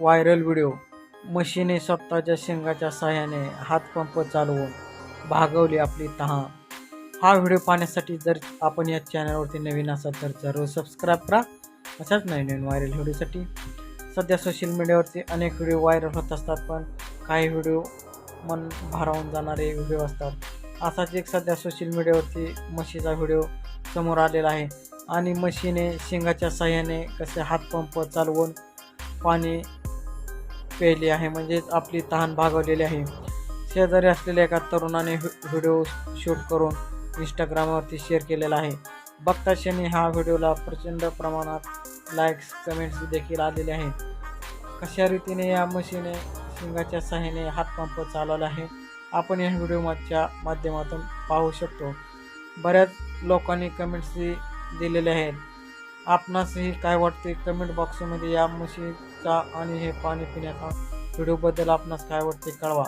Viral video. म्हशीने स्वतःच्या शेंगाच्या सहाय्याने हातपंप चालवून भागवली आपली तहान. हा व्हिडिओ पाहण्यासाठी जर आपण या चॅनलवरती नवीन असाल तर जरूर सबस्क्राईब करा. अशाच नवीन नवीन व्हायरल व्हिडिओसाठी सध्या सोशल मीडियावरती अनेक व्हिडिओ व्हायरल होत असतात पण काही व्हिडिओ मन भारावून जाणारे व्हिडिओ असतात. असाच एक सध्या सोशल मीडियावरती म्हशीचा व्हिडिओ समोर आलेला आहे. आणि म्हशीने शेंगाच्या साह्याने कसे हातपंप चालवून पाणी प्यायले आहे म्हणजेच आपली तहान भागवलेली आहे. शेजारी असलेल्या एका तरुणाने व्हिडिओ शूट करून इंस्टाग्रामवरती शेअर केलेला आहे. बघता क्षणी हा व्हिडिओला प्रचंड प्रमाणात लाईक्स कमेंट्स देखील आलेले आहेत कशा रीतीने या मशीने शिंगाच्या सहाय्याने हातपंप चालवला आहे आपण या व्हिडिओच्या माध्यमातून पाहू शकतो. बऱ्याच लोकांनी कमेंट्स दिलेले आहेत. आपणासही काय वाटते? कमेंट बॉक्समध्ये या म्हशीचा आणि हे पाणी पिण्याचा व्हिडिओबद्दल आपणास काय वाटते? कळवा.